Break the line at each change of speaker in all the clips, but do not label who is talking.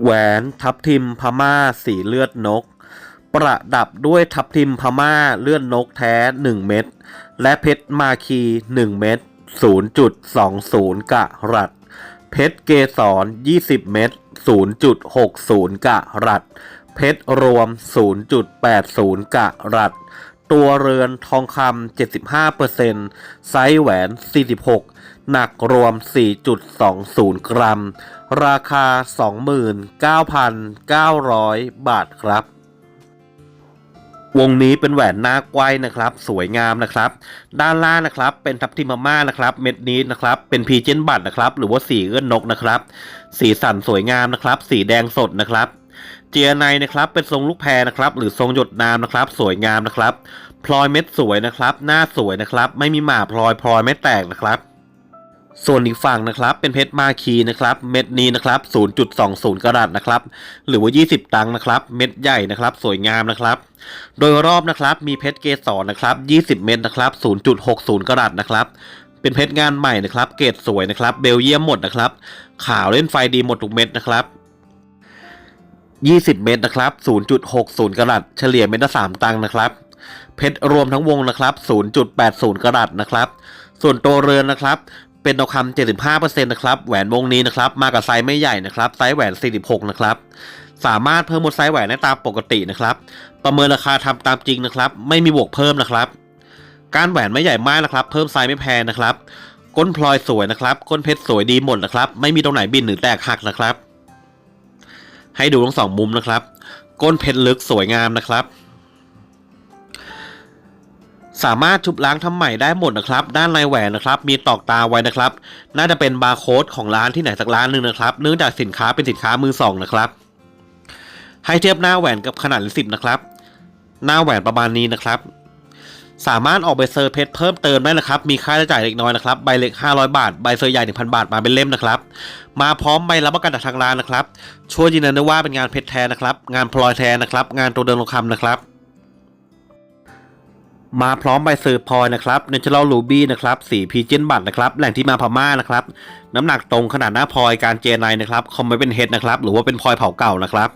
แหวนทับทิมพม่าสีเลือดนก ประดับด้วยทับทิมพม่าเลือดนกแท้ 1 เม็ดและเพชรมาคี 1 เม็ด0.20 กะรัตเพชรเกสร 20 เม็ด0.60 กะรัตเพชรรวม 0.80 กะรัต ตัวเรือนทองคำ 75%ไซส์แหวน 46 หนักรวม 4.20 กรัม ราคา 29,900 บาทครับ วงนี้เป็นแหวนหน้าไกว้นะครับ สวยงามนะครับ ด้านล่างนะครับ เป็นทับทิมมาม่านะครับ เม็ดนี้นะครับ เป็นพีเจนบัตนะครับ หรือว่าสีเอื้อนนกนะครับ สีสันสวยงามนะครับ สีแดงสดนะครับ เจียในนะครับเป็นทรงลูกแพรนะครับ หรือทรงหยดน้ำนะครับ สวยงามนะครับ พลอยเม็ดสวยนะครับ หน้าสวยนะครับ ไม่มีหมาพลอยพลอยไม่แตกนะครับส่วนอีกฝั่งนะครับเป็นเพชรมาคีนะครับเม็ดนี้นะครับ 0.20 กรัตนะครับหรือว่า 20 ตังค์นะครับ เม็ดใหญ่นะครับ สวยงามนะครับ โดยรอบนะครับมีเพชรเกสรนะครับ 20 เม็ดนะครับ 0.60 กรัตนะครับ เป็นเพชรงานใหม่นะครับ เกรดสวยนะครับ เบลเยียมหมดนะครับ ขาวเล่นไฟดีหมดทุกเม็ดนะครับ 20 เม็ดนะครับ 0.60 กรัตเฉลี่ยเม็ดละ3ตังค์นะครับ เพชรรวมทั้งวงนะครับ 0.80 กรัตนะครับ ส่วนตัวเรือนนะครับ เป็นทองคำ75%นะครับ แหวนวงนี้นะครับ มากับไซส์ไม่ใหญ่นะครับ ไซส์แหวน 46 นะครับ สามารถเพิ่มบนไซส์แหวนได้ตามปกตินะครับ ประเมินราคาทำตามจริงนะครับ ไม่มีบวกเพิ่มนะครับ การแหวนไม่ใหญ่มากนะครับ เพิ่มไซส์ไม่แพงนะครับ ก้นพลอยสวยนะครับ ก้นเพชรสวยดีหมดนะครับ ไม่มีตรงไหนบินหรือแตกหักนะครับ ให้ดูทั้งสองมุมนะครับ ก้นเพชรลึกสวยงามนะครับ สามารถชุบล้างทำใหม่ได้หมดนะครับ ด้านในแหวนนะครับ มีตอกตาไว้นะครับ น่าจะเป็นบาร์โค้ดของร้านที่ไหนสักร้านหนึ่งนะครับ เนื่องจากสินค้าเป็นสินค้ามือสองนะครับ ให้เทียบหน้าแหวนกับขนาดเลนส์สิบนะครับ หน้าแหวนประมาณนี้นะครับ สามารถออกใบเซอร์เพชรเพิ่มเติมได้นะครับ มีค่าใช้จ่ายเล็กน้อยนะครับ ใบเล็ก 500 บาท ใบเซอร์ใหญ่ 1,000 บาท มาเป็นเล่มนะครับ มาพร้อมใบรับประกันจากทางร้านนะครับ ช่วยยืนยันได้ว่าเป็นงานเพชรแท้นะครับ งานพลอยแท้นะครับ งานตัวเดินทองคำนะครับ มาพร้อมใบเซอร์พลอยนะครับเนเชอรัลลูบี้นะครับ สีพีเจนบัตนะครับ แหล่งที่มาพม่านะครับ น้ำหนักตรงขนาดหน้าพลอย การเจไนนะครับ คอมไม่เป็นเฮดนะครับ หรือว่าเป็นพลอยเผาเก่านะครับ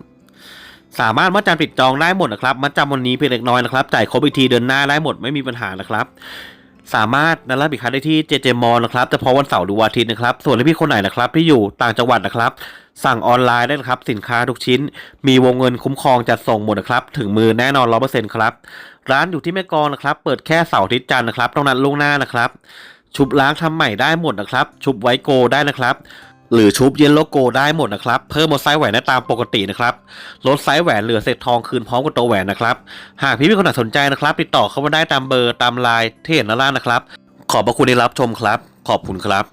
สามารถมัดจำติดจองได้หมดนะครับมัดจำวันนี้เพียงเล็กน้อยนะครับ จ่ายครบอีกทีเดือนหน้าได้หมดไม่มีปัญหานะครับ สามารถนัดรับอีกครั้งได้ที่เจเจมอลนะครับเฉพาะวันเสาร์หรือวันอาทิตย์นะครับ ส่วนพี่คนไหนนะครับ ที่อยู่ต่างจังหวัดนะครับ สั่งออนไลน์ได้นะครับ สินค้าทุกชิ้น มีวงเงินคุ้มครองจัดส่งหมดนะครับถึงมือแน่นอนร้อเปอร์เซ็นต์ครับ ร้านอยู่ที่แม่กองนะครับ เปิดแค่เสาร์อาทิตย์จันทร์นะครับต้องนัดล่วงหน้านะครับ ชุบล้างทำใหม่ได้หมดนะครับ ชุบไวโกได้นะครับ หรือชุบเยลโลโกได้หมดนะครับ เพิ่มบนไซส์แหวนได้ตามปกตินะครับ ลดไซส์แหวนเหลือเศษทองคืนพร้อมกับตัวแหวนนะครับ หากพี่มีคนไหนสนใจนะครับ ติดต่อเข้ามาได้ตามเบอร์ตามไลน์ที่เห็นด้านล่างนะครับ ขอบพระคุณที่รับชมครับ ขอบคุณครับ